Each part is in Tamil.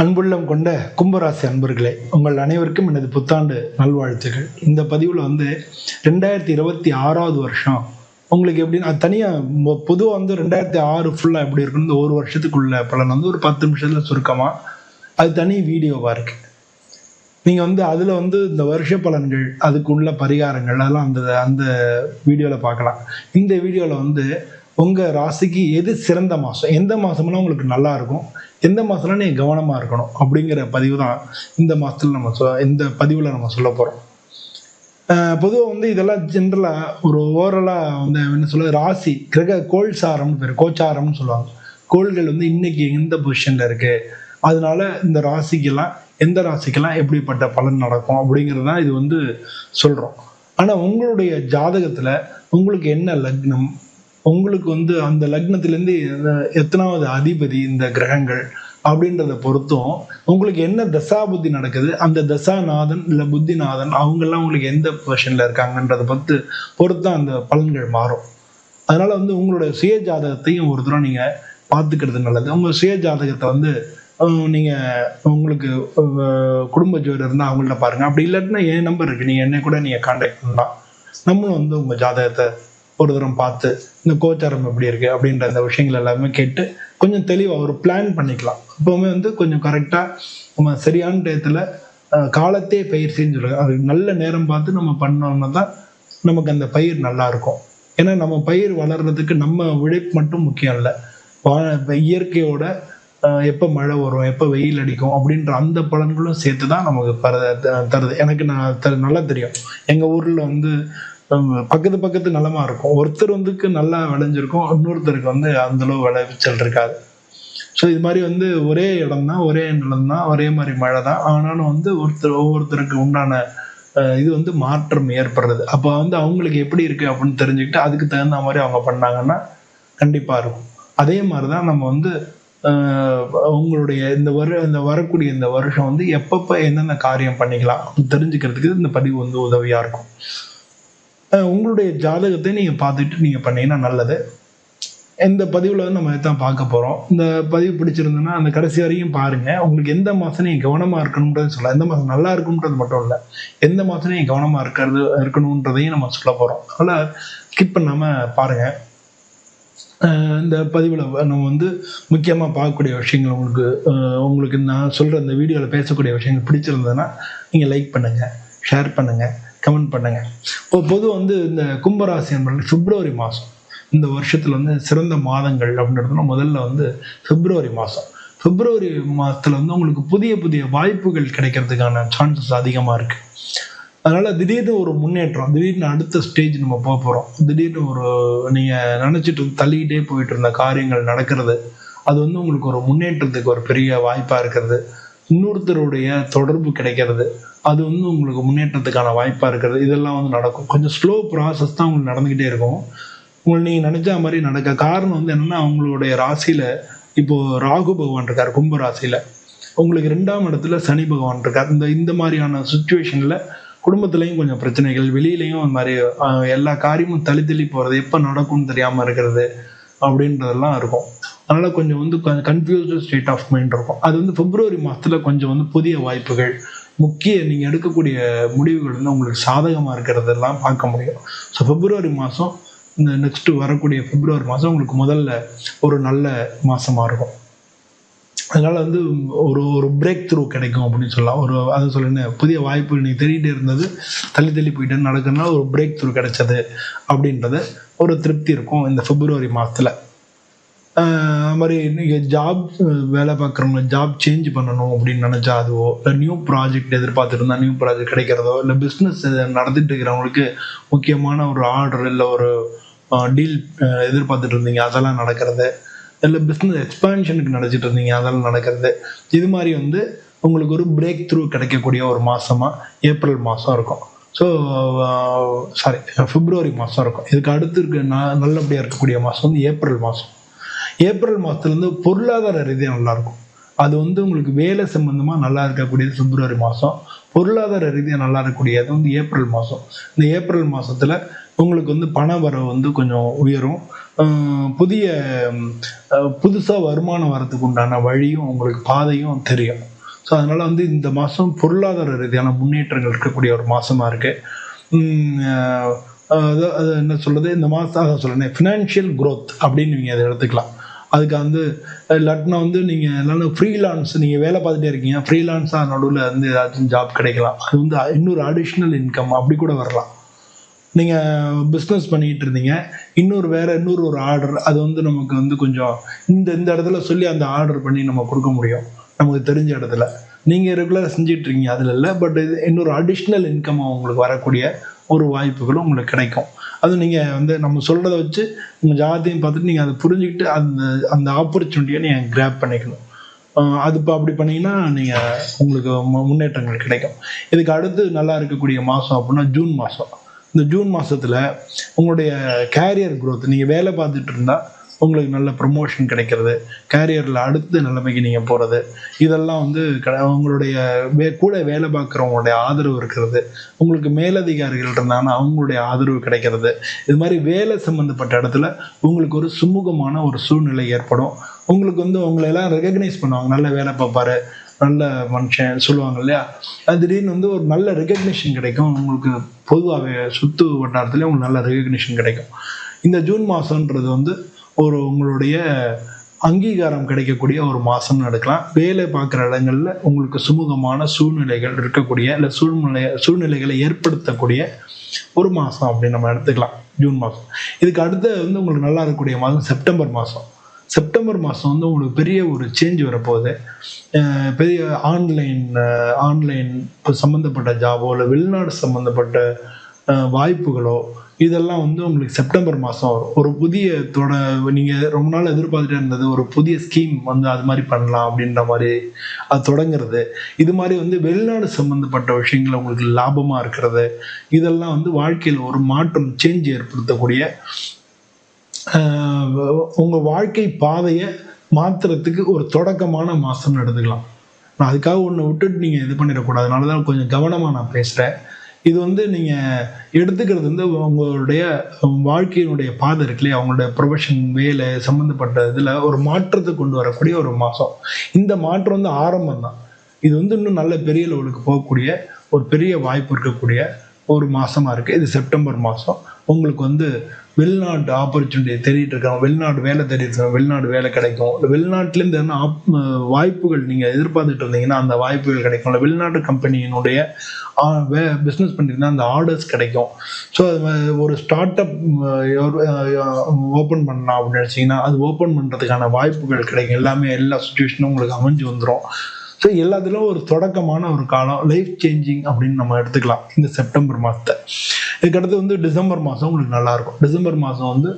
அன்புள்ளம் கொண்ட கும்பராசி அன்பர்களே உங்கள் அனைவருக்கும் எனது புத்தாண்டு நல்வாழ்த்துக்கள். இந்த பதிவில் வந்து ரெண்டாயிரத்தி இருபத்தி ஆறாவது வருஷம். உங்களுக்கு எப்படின்னு அது தனியாக பொதுவாக வந்து ரெண்டாயிரத்தி ஆறு ஃபுல்லாக எப்படி இருக்குன்னு இந்த ஒரு வருஷத்துக்குள்ள பலன் வந்து ஒரு பத்து நிமிஷத்தில் சுருக்கமாக அது தனி வீடியோவாக இருக்கு. நீங்கள் வந்து அதில் வந்து இந்த வருஷ பலன்கள் அதுக்குள்ள பரிகாரங்கள் அதெல்லாம் அந்த அந்த வீடியோவில் பார்க்கலாம். இந்த வீடியோவில் வந்து உங்கள் ராசிக்கு எது சிறந்த மாதம் எந்த மாதம்னா உங்களுக்கு நல்லா இருக்கும் எந்த மாதம்லாம் நீங்கள் கவனமாக இருக்கணும் அப்படிங்கிற பதிவு தான் இந்த மாதத்தில் நம்ம சொ இந்த பதிவில் நம்ம சொல்ல போகிறோம் பொதுவாக வந்து இதெல்லாம் ஜென்ரலாக ஒரு ஓவரலாக வந்து என்ன சொல்ல ராசி கிரக கோள் சாரம்னு பேர் கோச்சாரம்னு சொல்லுவாங்க. கோள்கள் வந்து இன்னைக்கு எந்த பொசிஷனில் இருக்குது அதனால இந்த ராசிக்கெல்லாம் எந்த ராசிக்கெல்லாம் எப்படிப்பட்ட பலன் நடக்கும் அப்படிங்கிறது தான் இது வந்து சொல்கிறோம் ஆனால் உங்களுடைய ஜாதகத்தில் உங்களுக்கு என்ன லக்னம் உங்களுக்கு வந்து அந்த லக்னத்திலேருந்து எத்தனாவது அதிபதி இந்த கிரகங்கள் அப்படின்றத பொறுத்தும் உங்களுக்கு என்ன தசாபுத்தி நடக்குது? அந்த தசாநாதன் இல்லை புத்திநாதன் அவங்கெல்லாம் உங்களுக்கு எந்த பொசிஷனில் இருக்காங்கன்றதை பொறுத்து பொறுத்து அந்த பலன்கள் மாறும். அதனால வந்து உங்களுடைய சுய ஜாதகத்தையும் ஒரு தூரம் நீங்கள் பார்த்துக்கிறது நல்லது. உங்கள் சுய ஜாதகத்தை வந்து நீங்கள் உங்களுக்கு குடும்ப ஜோதிடர் இருந்தால் அவங்கள்ட்ட பாருங்கள் அப்படி இல்லாட்டினா என் நம்பர் இருக்குது நீங்கள் என்ன கூட நீங்கள் கான்டாக்ட் பண்ணலாம். நம்மளும் வந்து உங்கள் ஜாதகத்தை ஒரு தரம் பார்த்து இந்த கோச்சாரம் எப்படி இருக்கு அப்படின்ற அந்த விஷயங்கள் எல்லாமே கேட்டு கொஞ்சம் தெளிவாக ஒரு பிளான் பண்ணிக்கலாம். எப்போவுமே வந்து கொஞ்சம் கரெக்டாக நம்ம சரியான டயத்தில் காலத்தே பயிற்சின்னு சொல்லுவாங்க. அது நல்ல நேரம் பார்த்து நம்ம பண்ணோம்னா தான் நமக்கு அந்த பயிர் நல்லா இருக்கும். ஏன்னா நம்ம பயிர் வளர்றதுக்கு நம்ம உழைப்பு மட்டும் முக்கியம் இல்லை. இயற்கையோட எப்போ மழை வரும் எப்போ வெயில் அடிக்கும் அப்படின்ற அந்த பலன்களும் சேர்த்து தான் நமக்கு பர த- தருது. எனக்கு நான் த- நல்லா தெரியும். எங்கள் ஊரில் வந்து பக்கத்து பக்கத்து நிலமா இருக்கும். ஒருத்தர் வந்துக்கு நல்லா விளைஞ்சிருக்கும். இன்னொருத்தருக்கு வந்து அந்த அளவு விளைவிச்சல் இருக்காது. ஸோ இது மாதிரி வந்து ஒரே இடம் தான் ஒரே நிலம் தான் ஒரே மாதிரி மழை தான் ஆனாலும் வந்து ஒருத்தர் ஒவ்வொருத்தருக்கு உண்டான இது வந்து மாற்றம் ஏற்படுறது. அப்போ வந்து அவங்களுக்கு எப்படி இருக்கு அப்படின்னு தெரிஞ்சுக்கிட்டு அதுக்கு தகுந்த மாதிரி அவங்க பண்ணாங்கன்னா கண்டிப்பாக இருக்கும். அதே மாதிரி தான் நம்ம வந்து உங்களுடைய இந்த வரு இந்த வரக்கூடிய இந்த வருஷம் வந்து எப்பப்போ என்னென்ன காரியம் பண்ணிக்கலாம் தெரிஞ்சுக்கிறதுக்கு இந்த பதிவு வந்து உதவியாக இருக்கும். உங்களுடைய ஜாதகத்தை நீங்க பார்த்துட்டு நீங்க பண்ணீங்கன்னா நல்லது. இந்த பதிவில் வந்து நம்ம தான் பார்க்க போகிறோம் இந்த பதிவு பிடிச்சிருந்ததுன்னா அந்த கடைசி வரையும் பாருங்க. உங்களுக்கு எந்த மாதம் நீங்கள் கவனமாக இருக்கணுன்றது சொல்லலாம் எந்த மாதம் நல்லா இருக்கணுன்றது மட்டும் இல்லை. எந்த மாதம் நீங்கள் கவனமாக இருக்கிறது இருக்கணுன்றதையும் நம்ம சொல்ல போகிறோம் அதனால் ஸ்கிப் பண்ணாமல் பாருங்கள் இந்த பதிவில் நம்ம வந்து முக்கியமாக பார்க்கக்கூடிய விஷயங்கள் உங்களுக்கு உங்களுக்கு நான் சொல்கிற இந்த வீடியோவில் பேசக்கூடிய விஷயங்கள் பிடிச்சிருந்ததுன்னா நீங்கள் லைக் பண்ணுங்கள் ஷேர் பண்ணுங்கள் கமெண்ட் பண்ணுங்கள் இப்போ பொதுவாக வந்து இந்த கும்பராசி என்பது பிப்ரவரி மாதம் இந்த வருஷத்தில் வந்து சிறந்த மாதங்கள் அப்படின்றதுனா முதல்ல வந்து பிப்ரவரி மாதம் பிப்ரவரி மாதத்தில் வந்து உங்களுக்கு புதிய புதிய வாய்ப்புகள் கிடைக்கிறதுக்கான சான்சஸ் அதிகமாக இருக்குது அதனால திடீர்னு ஒரு முன்னேற்றம் திடீர்னு அடுத்த ஸ்டேஜ் நம்ம போக போகிறோம் திடீர்னு ஒரு நீங்கள் நினச்சிட்டு தள்ளிக்கிட்டே போயிட்டு இருந்த காரியங்கள் நடக்கிறது அது வந்து உங்களுக்கு ஒரு முன்னேற்றத்துக்கு ஒரு பெரிய வாய்ப்பாக இருக்கிறது. இன்னொருத்தருடைய தொடர்பு கிடைக்கிறது. அது வந்து உங்களுக்கு முன்னேற்றத்துக்கான வாய்ப்பாக இருக்கிறது. இதெல்லாம் வந்து நடக்கும். கொஞ்சம் ஸ்லோ ப்ராசஸ் தான் உங்களுக்கு நடந்துக்கிட்டே இருக்கும். உங்களை நீங்கள் நினச்சா மாதிரி நடக்க. காரணம் வந்து என்னன்னா அவங்களுடைய ராசியில் இப்போது ராகு பகவான் இருக்கார் கும்ப ராசியில். உங்களுக்கு ரெண்டாம் இடத்துல சனி பகவான் இருக்கார். இந்த இந்த மாதிரியான சுச்சுவேஷனில் குடும்பத்துலேயும் கொஞ்சம் பிரச்சனைகள் வெளியிலையும் அந்த மாதிரி எல்லா காரியமும் தள்ளி தள்ளி போகிறது எப்போ நடக்கும்னு தெரியாமல் இருக்கிறது அப்படின்றதெல்லாம் இருக்கும். அதனால கொஞ்சம் வந்து கன்ஃபியூஸ்டு ஸ்டேட் ஆஃப் மைண்ட் இருக்கும். அது வந்து பிப்ரவரி மாதத்தில் கொஞ்சம் வந்து புதிய வாய்ப்புகள் முக்கிய நீங்கள் எடுக்கக்கூடிய முடிவுகள் வந்து உங்களுக்கு சாதகமாக இருக்கிறதெல்லாம் பார்க்க முடியும். ஸோ பிப்ரவரி மாதம் இந்த நெக்ஸ்ட் வரக்கூடிய பிப்ரவரி மாதம் உங்களுக்கு முதல்ல ஒரு நல்ல மாதமாக இருக்கும். அதனால வந்து ஒரு ஒரு பிரேக் த்ரூ கிடைக்கும் அப்படின்னு சொல்லலாம். ஒரு அதை சொல்லுன்னு புதிய வாய்ப்பு நீ தேடிட்டே இருந்தது தள்ளி தள்ளி போயிட்டு நடக்கிறதுனால ஒரு பிரேக் த்ரூ கிடைச்சது அப்படின்றது ஒரு திருப்தி இருக்கும் இந்த பிப்ரவரி மாதத்தில் அது மாதிரி நீங்கள் ஜாப் வேலை பார்க்குறவங்க ஜாப் சேஞ்ச் பண்ணணும் அப்படின்னு நினச்சா அதுவோ இல்லை நியூ ப்ராஜெக்ட் எதிர்பார்த்துருந்தா நியூ ப்ராஜெக்ட் கிடைக்கிறதோ இல்லை பிஸ்னஸ் நடத்திட்டு இருக்கிறவங்களுக்கு முக்கியமான ஒரு ஆர்டர் இல்லை ஒரு டீல் எதிர்பார்த்துட்டு இருந்தீங்க அதெல்லாம் நடக்கிறது. இல்லை பிஸ்னஸ் எக்ஸ்பான்ஷனுக்கு நினச்சிட்டு இருந்தீங்க அதெல்லாம் நடக்கிறது. இது மாதிரி வந்து உங்களுக்கு ஒரு பிரேக் த்ரூ கிடைக்கக்கூடிய ஒரு மாதமாக ஏப்ரல் மாதம் இருக்கும். ஸோ சாரி பிப்ரவரி மாதம் இருக்கும். இதுக்கு அடுத்து இருக்க ந- நல்லபடியாக இருக்கக்கூடிய மாதம் வந்து ஏப்ரல் மாதம் ஏப்ரல் மாதத்துலேருந்து பொருளாதார ரீதியாக நல்லாயிருக்கும். அது வந்து உங்களுக்கு வேலை சம்மந்தமாக நல்லா இருக்கக்கூடியது பிப்ரவரி மாதம் பொருளாதார ரீதியாக நல்லா இருக்கக்கூடியது வந்து ஏப்ரல் மாதம் இந்த ஏப்ரல் மாதத்தில் உங்களுக்கு வந்து பண வரவு வந்து கொஞ்சம் உயரும். புதிய புதுசாக வருமானம் வரத்துக்கு உண்டான வழியும் உங்களுக்கு பாதையும் தெரியும். ஸோ அதனால் வந்து இந்த மாதம் பொருளாதார ரீதியான முன்னேற்றங்கள் இருக்கக்கூடிய ஒரு மாதமாக இருக்குது அது அது என்ன சொல்கிறது இந்த மாதம் அதை சொல்லணும் ஃபினான்ஷியல் க்ரோத் அப்படின்னு நீங்கள் அதை எடுத்துக்கலாம். அதுக்கு வந்து இல்லாட்டினா வந்து நீங்கள் எல்லாரும் ஃப்ரீலான்ஸ் நீங்கள் வேலை பார்த்துட்டே இருக்கீங்க. ஃப்ரீலான்ஸாக நடுவில் வந்து ஏதாச்சும் ஜாப் கிடைக்கலாம். அது வந்து இன்னொரு அடிஷ்னல் இன்கம் அப்படி கூட வரலாம். நீங்கள் பிஸ்னஸ் பண்ணிட்டு இருந்தீங்க. இன்னொரு வேற இன்னொரு ஒரு ஆர்டர் அது வந்து நமக்கு வந்து கொஞ்சம் இந்த இந்த இடத்துல சொல்லி அந்த ஆர்டர் பண்ணி நம்ம கொடுக்க முடியும். நமக்கு தெரிஞ்ச இடத்துல. நீங்கள் ரெகுலராக செஞ்சுட்டு இருக்கீங்க. அதில் இல்லை பட் இது இன்னொரு அடிஷ்னல் இன்கம் உங்களுக்கு வரக்கூடிய ஒரு வாய்ப்புகளும் உங்களுக்கு கிடைக்கும். அது நீங்கள் வந்து நம்ம சொல்கிறத வச்சு உங்கள் ஜாதத்தையும் பார்த்துட்டு நீங்கள் அதை புரிஞ்சுக்கிட்டு அந்த அந்த ஆப்பர்ச்சுனிட்டியை நீங்கள் கிராப் பண்ணிக்கணும். அது இப்போ அப்படி பண்ணிங்கன்னா நீங்கள் உங்களுக்கு மு- முன்னேற்றங்கள் கிடைக்கும். இதுக்கு அடுத்து நல்லா இருக்கக்கூடிய மாதம் அப்படின்னா ஜூன் மாதம் இந்த ஜூன் மாதத்தில் உங்களுடைய கேரியர் க்ரோத் நீங்கள் வேலை பார்த்துட்டு இருந்தால் உங்களுக்கு நல்ல ப்ரமோஷன் கிடைக்கிறது. கேரியரில் அடுத்த நிலைமைக்கு நீங்கள் போகிறது இதெல்லாம் வந்து உங்களுடைய வே கூட வேலை பார்க்குறவங்களுடைய ஆதரவு இருக்கிறது. உங்களுக்கு மேலதிகாரிகள் இருந்தாங்கன்னா அவங்களுடைய ஆதரவு கிடைக்கிறது. இது மாதிரி வேலை சம்மந்தப்பட்ட இடத்துல உங்களுக்கு ஒரு சுமூகமான ஒரு சூழ்நிலை ஏற்படும். உங்களுக்கு வந்து உங்களை எல்லாம் ரெகக்னைஸ் பண்ணுவாங்க. நல்ல வேலை பார்ப்பாரு. நல்ல மனுஷன் சொல்லுவாங்க இல்லையா? அது திடீர்னு வந்து ஒரு நல்ல ரெகக்னிஷன் கிடைக்கும். உங்களுக்கு பொதுவாகவே சுத்து வட்டாரத்துலேயே உங்களுக்கு நல்ல ரெகக்னிஷன் கிடைக்கும். இந்த ஜூன் மாதம்ன்றது வந்து ஒரு உங்களுடைய அங்கீகாரம் கிடைக்கக்கூடிய ஒரு மாதம்னு எடுக்கலாம். வேலை பார்க்குற இடங்கள்ல உங்களுக்கு சுமூகமான சூழ்நிலைகள் இருக்கக்கூடிய இல்லை சூழ்நிலை சூழ்நிலைகளை ஏற்படுத்தக்கூடிய ஒரு மாதம் அப்படின்னு நம்ம எடுத்துக்கலாம். ஜூன் மாதம் இதுக்கு அடுத்து வந்து உங்களுக்கு நல்லா இருக்கக்கூடிய மாதம் செப்டம்பர் மாதம் செப்டம்பர் மாதம் வந்து உங்களுக்கு பெரிய ஒரு சேஞ்ச் வரப்போகுது. பெரிய ஆன்லைன் ஆன்லைன் இப்போ சம்மந்தப்பட்ட ஜாபோ இல்லை வெளிநாடு சம்மந்தப்பட்ட வாய்ப்புகளோ இதெல்லாம் வந்து உங்களுக்கு செப்டம்பர் மாதம் வரும். ஒரு புதிய தொட நீங்கள் ரொம்ப நாள் எதிர்பார்த்துட்டே இருந்தது ஒரு புதிய ஸ்கீம் வந்து அது மாதிரி பண்ணலாம் அப்படின்ற மாதிரி அது தொடங்குறது. இது மாதிரி வந்து வெளிநாடு சம்மந்தப்பட்ட விஷயங்கள் உங்களுக்கு லாபமாக இருக்கிறது. இதெல்லாம் வந்து வாழ்க்கையில் ஒரு மாற்றம் சேஞ்ச் ஏற்படுத்தக்கூடிய உங்கள் வாழ்க்கை பாதையை மாற்றுறதுக்கு ஒரு தொடக்கமான மாதம்னு எடுத்துக்கலாம். நான் அதுக்காக ஒன்று விட்டுட்டு நீங்கள் இது பண்ணிடக்கூடாது. அதனால தான் கொஞ்சம் கவனமாக நான் பேசுகிறேன் இது வந்து நீங்க எடுத்துக்கிறது வந்து உங்களுடைய வாழ்க்கையினுடைய பாதை இருக்கு இல்லையா? அவங்களுடைய ப்ரொஃபஷன் வேலை சம்மந்தப்பட்ட இதுல ஒரு மாற்றத்தை கொண்டு வரக்கூடிய ஒரு மாசம் இந்த மாற்றம் வந்து ஆரம்பம் தான் இது வந்து இன்னும் நல்ல பெரிய லெவலுக்கு போகக்கூடிய ஒரு பெரிய வாய்ப்பு இருக்கக்கூடிய ஒரு மாதமாக இருக்குது இது செப்டம்பர் மாதம் உங்களுக்கு வந்து வெளிநாட்டு ஆப்பர்ச்சுனிட்டி தேடிட்டு இருக்காங்க. வெளிநாடு வேலை தேடிட்டு வெளிநாடு வேலை கிடைக்கும். இல்லை வெளிநாட்டிலேருந்து என்ன ஆப் வாய்ப்புகள் நீங்கள் எதிர்பார்த்துட்டு இருந்தீங்கன்னா அந்த வாய்ப்புகள் கிடைக்கும். இல்லை வெளிநாட்டு கம்பெனியினுடைய பிஸ்னஸ் பண்ணிருந்தா அந்த ஆர்டர்ஸ் கிடைக்கும். ஸோ ஒரு ஸ்டார்ட் அப் ஓப்பன் பண்ணலாம் அப்படின்னு நினச்சிங்கன்னா அது ஓப்பன் பண்ணுறதுக்கான வாய்ப்புகள் கிடைக்கும். எல்லாமே எல்லா சுச்சுவேஷனும் உங்களுக்கு அமைஞ்சு வந்துடும் ஸோ எல்லாத்துலேயும் ஒரு தொடக்கமான ஒரு காலம் லைஃப் சேஞ்சிங் அப்படின்னு நம்ம எடுத்துக்கலாம். இந்த செப்டம்பர் மாதத்தை இதுக்கடுத்து வந்து டிசம்பர் மாதம் உங்களுக்கு நல்லா இருக்கும் டிசம்பர் மாதம் வந்து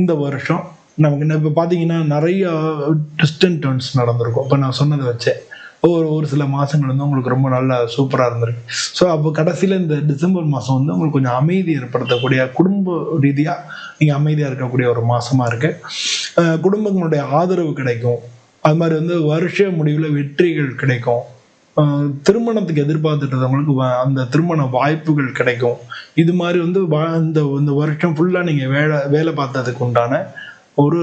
இந்த வருஷம் நமக்கு என்ன இப்போ பார்த்தீங்கன்னா நிறைய டிஸ்டன்ட் டர்ன்ஸ் நடந்திருக்கும். இப்போ நான் சொன்னதை வச்சேன் ஒரு ஒரு சில மாதங்கள் வந்து உங்களுக்கு ரொம்ப நல்லா சூப்பராக இருந்திருக்கு. ஸோ அப்போ கடைசியில் இந்த டிசம்பர் மாதம் வந்து உங்களுக்கு கொஞ்சம் அமைதி ஏற்படுத்தக்கூடிய குடும்ப ரீதியாக நீங்கள் அமைதியாக இருக்கக்கூடிய ஒரு மாதமாக இருக்குது குடும்பங்களுடைய ஆதரவு கிடைக்கும். அது மாதிரி வந்து வருஷ முடிவில் வெற்றிகள் கிடைக்கும். திருமணத்துக்கு எதிர்பார்த்துட்டு இருந்தவங்களுக்கு வ- அந்த திருமண வாய்ப்புகள் கிடைக்கும். இது மாதிரி வந்து இந்த இந்த வருஷம் ஃபுல்லாக நீங்கள் வேலை வேலை பார்த்ததுக்கு உண்டான ஒரு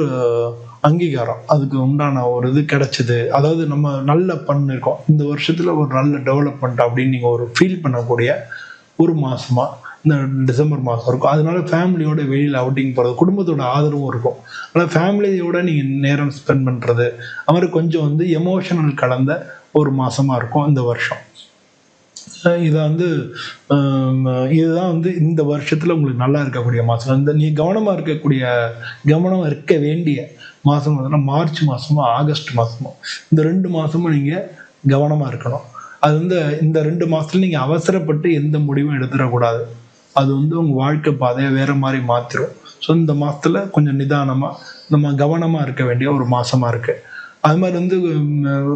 அங்கீகாரம். அதுக்கு உண்டான ஒரு இது கிடைச்சது. அதாவது நம்ம நல்ல பண்ணிருக்கோம் இந்த வருஷத்தில் ஒரு நல்ல டெவலப்மெண்ட் அப்படின்னு நீங்கள் ஒரு ஃபீல் பண்ணக்கூடிய ஒரு மாதமாக இந்த டிசம்பர் மாதம் இருக்கும். அதனால ஃபேமிலியோட வெளியில் அவுட்டிங் போகிறது குடும்பத்தோட ஆதரவும் இருக்கும். ஆனால் ஃபேமிலியோட நீங்கள் நேரம் ஸ்பெண்ட் பண்ணுறது அது மாதிரி கொஞ்சம் வந்து எமோஷனல் கலந்த ஒரு மாதமாக இருக்கும் இந்த வருஷம். இதை வந்து இதுதான் வந்து இந்த வருஷத்தில் உங்களுக்கு நல்லா இருக்கக்கூடிய மாதம் இந்த நீ கவனமாக இருக்கக்கூடிய கவனம் இருக்க வேண்டிய மாதம் வந்து மார்ச் மாதமும் ஆகஸ்ட் மாதமும் இந்த ரெண்டு மாதமும் நீங்கள் கவனமாக இருக்கணும். அது வந்து இந்த ரெண்டு மாதத்துல நீங்கள் அவசரப்பட்டு எந்த முடிவும் எடுத்துடக்கூடாது. அது வந்து உங்க வாழ்க்கை பாதையை வேற மாதிரி மாத்திரும். ஸோ இந்த மாசத்துல கொஞ்சம் நிதானமா நம்ம கவனமா இருக்க வேண்டிய ஒரு மாசமா இருக்கு. அது மாதிரி வந்து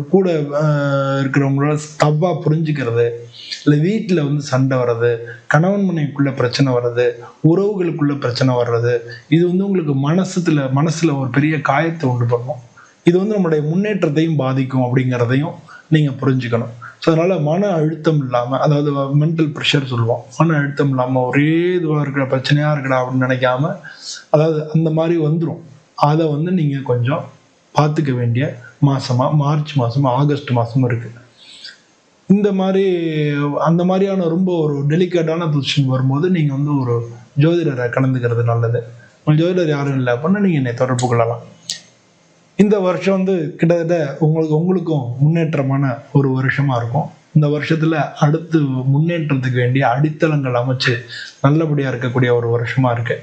கூட ஆஹ், இருக்கிறவங்களோட புரிஞ்சுக்கிறது இல்லை வீட்டில் வந்து சண்டை வர்றது கணவன் மனைவிக்குள்ள பிரச்சனை வர்றது உறவுகளுக்குள்ள பிரச்சனை வர்றது இது வந்து உங்களுக்கு மனசுல மனசுல ஒரு பெரிய காயத்தை உண்டு பண்ணும். இது வந்து நம்மளுடைய முன்னேற்றத்தையும் பாதிக்கும் அப்படிங்கிறதையும் நீங்கள் புரிஞ்சுக்கணும். ஸோ அதனால் மன அழுத்தம் இல்லாமல் அதாவது மென்டல் ப்ரெஷர் சொல்லுவோம். மன அழுத்தம் இல்லாமல் ஒரே இதுவாக இருக்கிற பிரச்சனையாக இருக்கடா அப்படின்னு நினைக்காம அதாவது அந்த மாதிரி வந்துடும் அதை வந்து நீங்கள் கொஞ்சம் பார்த்துக்க வேண்டிய மாதமாக மார்ச் மாதம் ஆகஸ்ட் மாதமும் இருக்குது இந்த மாதிரி அந்த மாதிரியான ரொம்ப ஒரு டெலிகேட்டான பொசிஷன் வரும்போது நீங்கள் வந்து ஒரு ஜோதிடரை கலந்துக்கிறது நல்லது. உங்கள் ஜோதிடர் யாரும் இல்லை அப்படின்னா நீங்கள் என்னை தொடர்பு கொள்ளலாம். இந்த வருஷம் வந்து கிட்டத்தட்ட உங்களுக்கு உங்களுக்கும் முன்னேற்றமான ஒரு வருஷமா இருக்கும். இந்த வருஷத்துல அடுத்து முன்னேற்றத்துக்கு வேண்டிய அடித்தளங்கள் அமைச்சு நல்லபடியா இருக்கக்கூடிய ஒரு வருஷமா இருக்கு.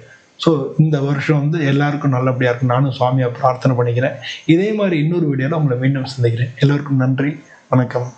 ஸோ இந்த வருஷம் வந்து எல்லாருக்கும் நல்லபடியா இருக்கும் நானும் சுவாமியை பிரார்த்தனை பண்ணிக்கிறேன். இதே மாதிரி இன்னொரு வீடியோவில் உங்களை மீண்டும் சந்திக்கிறேன். எல்லோருக்கும் நன்றி. வணக்கம்.